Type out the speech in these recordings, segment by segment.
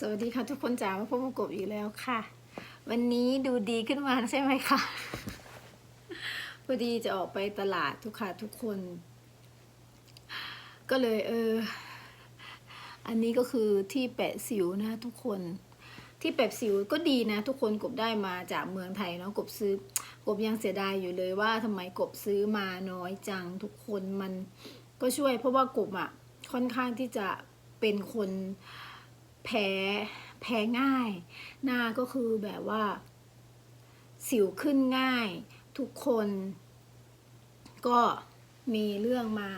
สวัสดีค่ะทุกคนจ๋ามาพบกับกบอีกแล้วค่ะ วันนี้ดูดีขึ้นมาใช่ไหมคะพอดีจะออกไปตลาดทุกค่ะทุกคน ก็เลยเออ อันนี้ก็คือที่แปะสิวนะทุกคน ที่แปะสิวก็ดีนะ ทุกคนกบได้มาจากเมืองไทยเนาะกบซื้อกบยังเสียดายอยู่เลยว่าทำไมกบซื้อมาน้อยจังทุกคนมันก็ช่วยเพราะว่ากบอะ่ะค่อนข้างที่จะเป็นคน แพ้แพ้ง่าย หน้าก็คือแบบว่า สิวขึ้นง่าย ทุกคน ก็มีเรื่องมา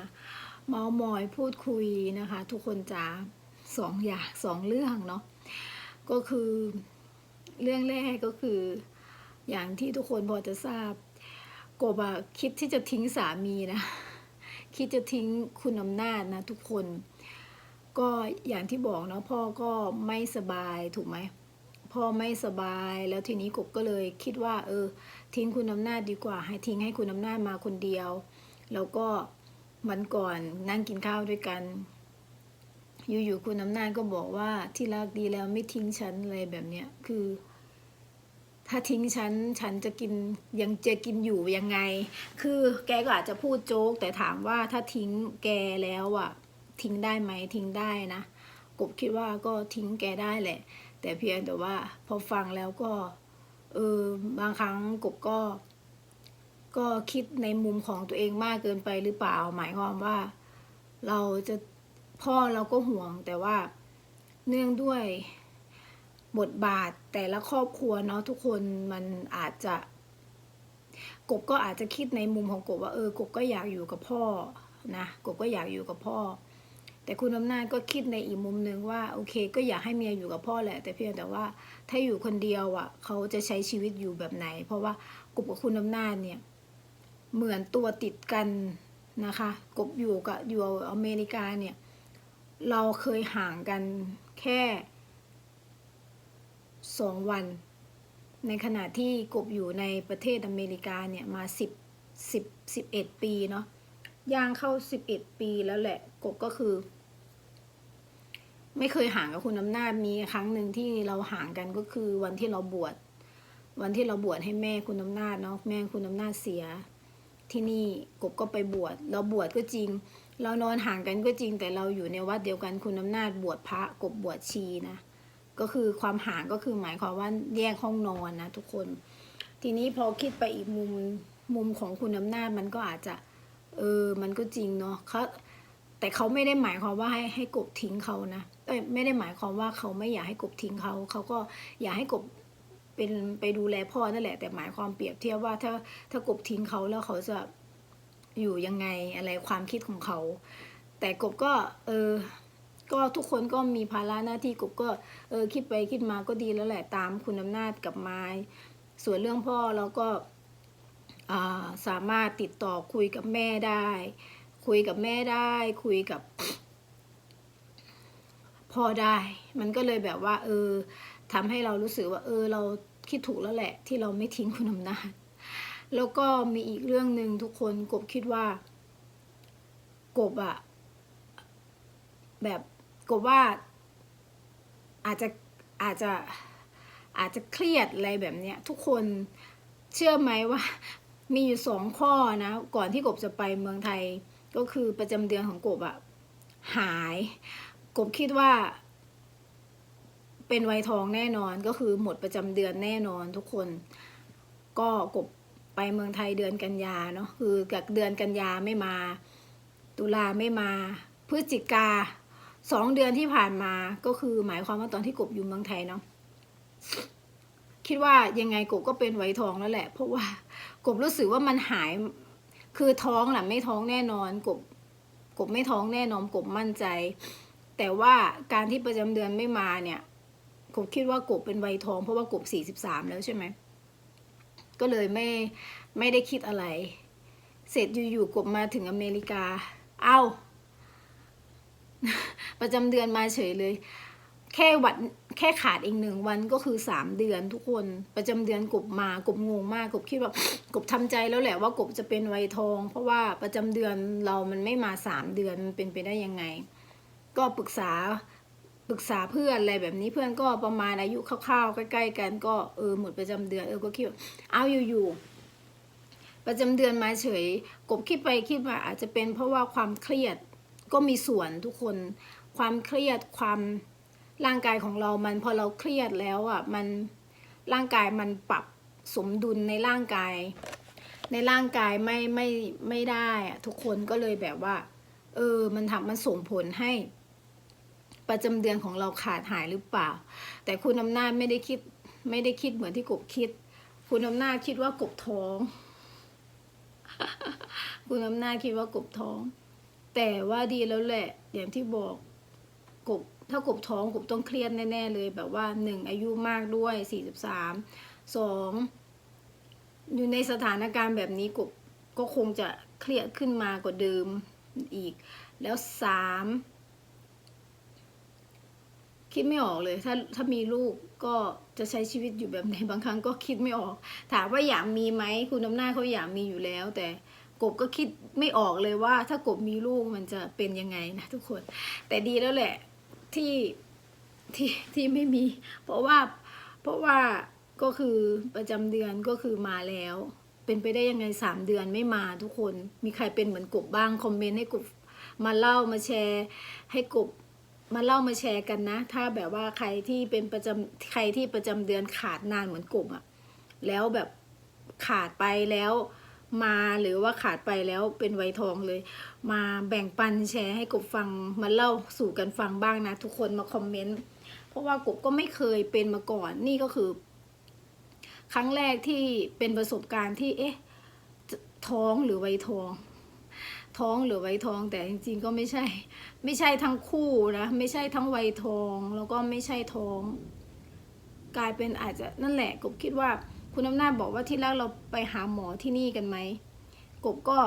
เมาส์มอยพูดคุยนะคะ ทุกคนจ๋าสองอย่างสองเรื่องเนาะก็คือเรื่องแรกก็คืออย่างที่ทุกคนพอจะทราบกบอะคิดที่จะทิ้งสามีนะ คิดจะทิ้งคุณอำนาจนะทุกคน ก็อย่างที่บอกเนาะพ่อก็ไม่สบายถูกไหมพ่อไม่สบายแล้วทีนี้กบก็เลยคิดว่า เออ ทิ้งคุณอำนาจดีกว่า ให้ทิ้งให้คุณอำนาจมาคนเดียว แล้วก็วันก่อนนั่งกินข้าวด้วยกัน อยู่ๆคุณอำนาจก็บอกว่าที่รักดีแล้วไม่ทิ้งฉันอะไรแบบเนี้ยคือ ถ้าทิ้งฉันฉันจะกินยังจะกินอยู่ยังไง คือแกก็อาจจะพูดโจ๊กแต่ถามว่าถ้าทิ้งแกแล้วอะ ทิ้งได้ไหมทิ้งได้นะกบคิดว่าก็ทิ้งแกได้แหละ แต่เพียงแต่ว่าพอฟังแล้วก็เออบางครั้งกบก็ ก็คิดในมุมของตัวเองมากเกินไปหรือเปล่า หมายความว่า เราจะพ่อเราก็ห่วงแต่ว่าเนื่องด้วยบทบาทแต่ละครอบครัวเนาะทุกคนมันอาจจะ กบก็อาจจะคิดในมุมของกบว่าเออกบก็อยากอยู่กับพ่อนะกบก็อยากอยู่กับพ่อ แต่คุณอำนาจก็คิดในอีกมุมหนึ่งว่าโอเค ก็อยากให้เมียอยู่กับพ่อแหละ แต่เพียงแต่ว่าถ้าอยู่คนเดียวอะเขาจะใช้ชีวิตอยู่แบบไหน เพราะว่ากบกับคุณอำนาจเนี่ยเหมือนตัวติดกันนะคะ กบอยู่กับอยู่อเมริกาเนี่ยเราเคยห่างกันแค่สองวัน ในขณะที่กบอยู่ในประเทศอเมริกาเนี่ยมาสิบสิบสิบเอ็ดปีเนาะ ย่างเข้าสิบเอ็ดปีแล้วแหละ กบก็คือ ไม่เคยห่างกับคุณอำนาจมีครั้งหนึ่งที่เราห่างกันก็คือวันที่เราบวชวันที่เราบวชให้แม่คุณอำนาจเนาะแม่คุณอำนาจเสีย ที่นี่กบก็ไปบวชเราบวชก็จริง เรานอนห่างกันก็จริง แต่เราอยู่ในวัดเดียวกันคุณอำนาจบวชพระกบบวชชีนะก็คือความห่างก็คือหมายความว่าแยกห้องนอนนะทุกคน ทีนี้พอคิดไปอีกมุมมุมของคุณอำนาจมันก็อาจจะ เออ มันก็จริงเนาะเขาแต่เขาไม่ได้หมายความว่าให้ให้กบทิ้งเขานะเอ้ยไม่ได้หมายความว่าเขาไม่อยากให้กบทิ้งเขาเขาก็อยากให้กบเป็นไปดูแลพ่อนั่นแหละ แต่หมายความเปรียบเทียบว่าถ้าถ้ากบทิ้งเขาแล้วเขาจะอยู่ยังไงอะไรความคิดของเขา แต่กบก็ เออ ก็ทุกคนก็มีภาระหน้าที่กบก็เออคิดไปคิดมาก็ดีแล้วแหละตามคุณอำนาจกับไม้ส่วนเรื่องพ่อเราก็ สามารถติดต่อคุยกับแม่ได้ คุยกับแม่ได้ คุยกับพ่อได้ มันก็เลยแบบว่า เออทำให้เรารู้สึกว่า เออ เราคิดถูกแล้วแหละ ที่เราไม่ทิ้งคุณอำนาจแล้วก็มีอีกเรื่องหนึ่งทุกคนกบคิดว่า กบอะแบบกบว่า อาจจะอาจจะอาจจะเครียดอะไรแบบเนี้ย ทุกคนเชื่อไหมว่า มีอยู่สองข้อนะ ก่อนที่กบจะไปเมืองไทยก็คือประจำเดือนของกบอะหาย กบคิดว่า เป็นวัยทองแน่นอนก็คือหมดประจำเดือนแน่นอนทุกคน ก็กบไปเมืองไทยเดือนกันยาเนาะคือกับเดือนกันยาไม่มา ตุลาไม่มาพฤศจิกาสองเดือนที่ผ่านมาก็คือหมายความว่าตอนที่กบอยู่เมืองไทยเนาะ คิดว่ายังไงกบก็เป็นไวทองแล้วแหละ เพราะว่ากบรู้สึกว่ามันหาย คือท้องแหละไม่ท้องแน่นอนกบกบไม่ท้องแน่นอนกบมั่นใจ แต่ว่าการที่ประจำเดือนไม่มาเนี่ยกบคิดว่ากบเป็นไวทอง เพราะว่ากบสี่สิบสามแล้วใช่ไหมก็เลยไม่ไม่ได้คิดอะไร เสร็จอยู่ๆกบมาถึงอเมริกา เอ้า ประจำเดือนมาเฉยเลย แค่วันแค่ขาดอีกหนึ่งวันก็คือสามเดือนทุกคนประจำเดือนกบมากบงงมากกบคิดว่ากบทำใจแล้วแหละว่ากบจะเป็นไวทอง เพราะว่าประจำเดือนเรามันไม่มาสามเดือนมันเป็นไปได้ยังไง ก็ปรึกษาปรึกษาเพื่อนอะไรแบบนี้เพื่อนก็ประมาณอายุคร่าวๆใกล้ๆกันก็เออหมดประจำเดือนเออก็คิดเอาอยู่ๆประจำเดือนมาเฉย กบคิดไปคิดมาอาจจะเป็นเพราะว่าความเครียดก็มีส่วนทุกคน ความเครียดความ ร่างกายของเรามันพอเราเครียดแล้วอะมันร่างกายมันปรับสมดุลในร่างกาย ในร่างกายไม่ไม่ไม่ได้อะทุกคนก็เลยแบบว่า เออ มันทำมันส่งผลให้ประจำเดือนของเราขาดหายหรือเปล่า แต่คุณอำนาจไม่ได้คิดไม่ได้คิดเหมือนที่กบคิด คุณอำนาจคิดว่ากบท้อง คุณอำนาจคิดว่ากบท้อง แต่ว่าดีแล้วแหละ อย่างที่บอกกบ ถ้ากบท้องกบต้องเครียดแน่ ๆ เลย แบบว่าหนึ่งอายุมากด้วยสี่สิบสามสองอยู่ในสถานการณ์แบบนี้กบก็คงจะเครียดขึ้นมากว่าเดิมอีก แล้วสามคิดไม่ออกเลย ถ้าถ้ามีลูกก็จะใช้ชีวิตอยู่แบบไหนบางครั้งก็คิดไม่ออก ถามว่าอยากมีไหมคุณอำหน้าเขาอยากมีอยู่แล้ว แต่กบก็คิดไม่ออกเลยว่า ถ้ากบมีลูกมันจะเป็นยังไงนะทุกคน แต่ดีแล้วแหละ ที่ที่ที่ไม่มี เพราะว่าเพราะว่าก็คือประจำเดือนก็คือมาแล้ว เป็นไปได้ยังไงสามเดือนไม่มาทุกคนมีใครเป็นเหมือนกบบ้างคอมเมนต์ให้กบมาเล่ามาแชร์ ให้กบมาเล่ามาแชร์กันนะ ถ้าแบบว่าใครที่เป็นประจำใครที่ประจำเดือนขาดนานเหมือนกบอะแล้วแบบขาดไปแล้ว มาหรือว่าขาดไปแล้วเป็นไวทองเลย มาแบ่งปันแชร์ให้กบฟังมาเล่าสู่กันฟังบ้างนะ ทุกคนมาคอมเมนต์เพราะว่ากบก็ไม่เคยเป็นมาก่อนนี่ก็คือ ครั้งแรกที่เป็นประสบการณ์ที่เอ๊ะท้องหรือไวทอง ท้องหรือไวทองแต่จริงๆก็ไม่ใช่ ไม่ใช่ทั้งคู่นะไม่ใช่ทั้งไวทอง แล้วก็ไม่ใช่ท้อง กลายเป็นอาจจะนั่นแหละกบคิดว่า คุณอำนาจบอกว่าที่แรกเราไปหาหมอที่นี่กันไหมกบก็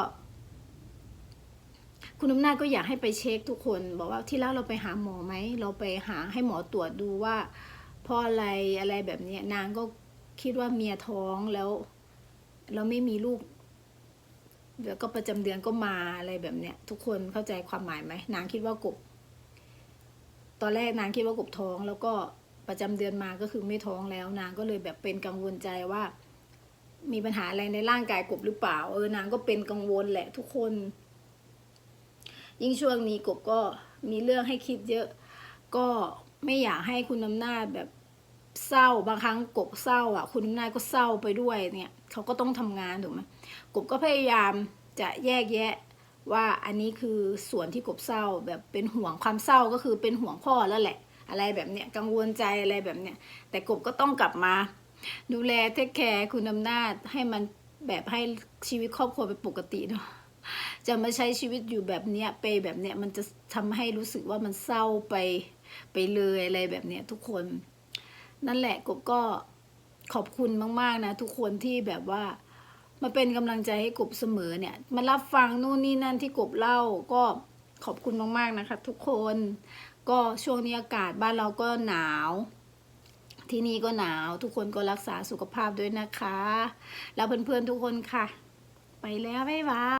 คุณอำนาจก็อยากให้ไปเช็คทุกคน บอกว่าที่แรกเราไปหาหมอไหมเราไปหาให้หมอตรวจดูว่าเพราะอะไรอะไรแบบนี้นางก็คิดว่าเมียท้องแล้วเราไม่มีลูกเดี๋ยวก็ประจำเดือนก็มาอะไรแบบเนี้ยทุกคนเข้าใจความหมายไหมนางคิดว่ากบ ตอนแรกนางคิดว่ากบท้องแล้วก็ ประจำเดือนมาก็คือไม่ท้องแล้วนางก็เลยแบบเป็นกังวลใจว่า มีปัญหาอะไรในร่างกายกบหรือเปล่า เออนางก็เป็นกังวลแหละทุกคน ยิ่งช่วงนี้กบก็มีเรื่องให้คิดเยอะ ก็ไม่อยากให้คุณอำนาจแบบเศร้าบางครั้งกบเศร้าอะ คุณอำนาจก็เศร้าไปด้วยเนี่ยเขาก็ต้องทำงานถูกไหมกบก็พยายามจะแยกแยะว่าอันนี้คือส่วนที่กบเศร้าแบบเป็นห่วงความเศร้าก็คือเป็นห่วงพ่อแล้วแหละ อะไรแบบเนี้ยกังวลใจอะไรแบบเนี้ยแต่กบก็ต้องกลับมา ดูแลเทคแคร์คุณอำนาจให้มันแบบให้ชีวิตครอบครัวเป็นปกติเนาะจะมาใช้ชีวิตอยู่แบบเนี้ยไปแบบเนี้ยมันจะทำให้รู้สึกว่ามันเศร้าไปไปเลยอะไรแบบเนี้ยทุกคน นั่นแหละกบก็ขอบคุณมาก ๆ นะ ทุกคนที่แบบว่ามาเป็นกำลังใจให้กบเสมอเนี่ย มารับฟังนู่นนี่นั่นที่กบเล่าก็ขอบคุณมาก ๆ นะคะ ทุกคน ก็ช่วงนี้อากาศบ้านเราก็หนาว ที่นี่ก็หนาวทุกคนก็รักษาสุขภาพด้วยนะคะ แล้วเพื่อนๆทุกคนค่ะ ไปแล้วบ๊ายบาย